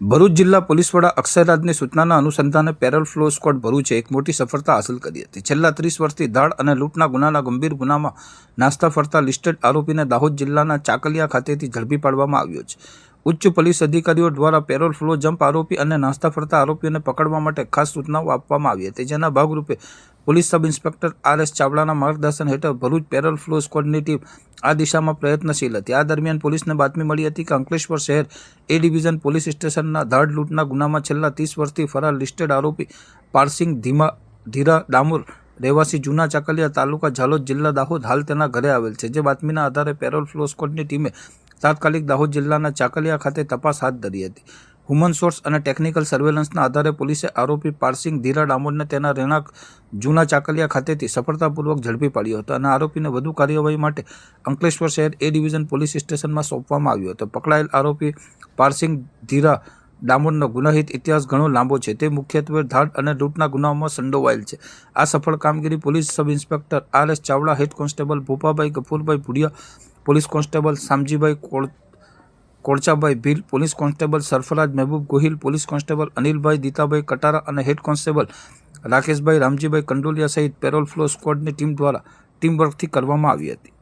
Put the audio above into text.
ભરૂચ જિલ્લા પોલીસ વડા અક્ષયરાજની સૂચનાના અનુસંધાને પેરલ ફ્લો સ્કોડ ભરૂચે એક મોટી સફળતા હાંસલ કરી હતી. છેલ્લા ત્રીસ વર્ષથી દાળ અને લૂંટના ગુનાના ગંભીર ગુનામાં નાસ્તા ફરતા લિસ્ટેડ આરોપીને દાહોદ જિલ્લાના ચાકલિયા ખાતેથી ઝડપી પાડવામાં આવ્યો છે. ઉચ્ચ પોલીસ અધિકારીઓ દ્વારા પેરોલ ફ્લો જમ્પ આરોપી અને નાસ્તા ફરતા આરોપીઓને પકડવા માટે ખાસ સૂચનાઓ આપવામાં આવી હતી, જેના ભાગરૂપે police sub inspector R S ચાવડાના માર્ગદર્શન હેઠળ ભરૂચ પેરલ ફ્લો સ્કોડની ટીમ આ દિશામાં પ્રયત્નશીલ હતી. આ દરમિયાન પોલીસને બાતમી મળી હતી કે અંકલેશ્વર શહેર એ ડિવિઝન પોલીસ સ્ટેશનના ધાડ લૂંટના ગુનામાં છેલ્લા ત્રીસ વર્ષથી ફરાર લિસ્ટેડ આરોપી પારસિંગ ધીમા, ધીરા ડામોર, રહેવાસી જૂના ચાકલિયા તાલુકા ઝાલોદ જિલ્લા દાહોદ હાલ તેના ઘરે આવેલ છે. જે બાતમીના આધારે પેરોલ ફ્લો સ્કોડની ટીમે તાત્કાલિક દાહોદ જિલ્લાના ચાકલિયા ખાતે તપાસ હાથ ધરી હતી. હ્યુમન સોર્સ અને ટેકનિકલ સર્વેલન્સના આધારે પોલીસે આરોપી પારસિંગ ધીરા ડામોરને તેના રહેણાંક જૂના ચાકલિયા ખાતેથી સફળતાપૂર્વક ઝડપી પાડ્યો હતો અને આરોપીને વધુ કાર્યવાહી માટે અંકલેશ્વર શહેર એ ડિવિઝન પોલીસ સ્ટેશનમાં સોંપવામાં આવ્યો હતો. પકડાયેલ આરોપી પારસિંગ ધીરા ડામોરનો ગુનાહિત ઇતિહાસ ઘણો લાંબો છે. તે મુખ્યત્વે ધાડ અને લૂંટના ગુનાઓમાં સંડોવાયેલ છે. આ સફળ કામગીરી police sub inspector R S Chavda, head constable Bhupabhai Gafurbhai Bhudiya, police constable Shamjibhai કોળ Kolchabhai Bhil, police constable Sarfaraj Mehboob Gohil, police constable Anilbhai Ditabhai Katara અને હેડ કોન્સ્ટેબલ રાકેશભાઈ રામજીભાઈ કંડોલિયા સહિત પેરોલ ફ્લો સ્કવોડની ટીમ દ્વારા ટીમવર્કથી કરવામાં આવી હતી.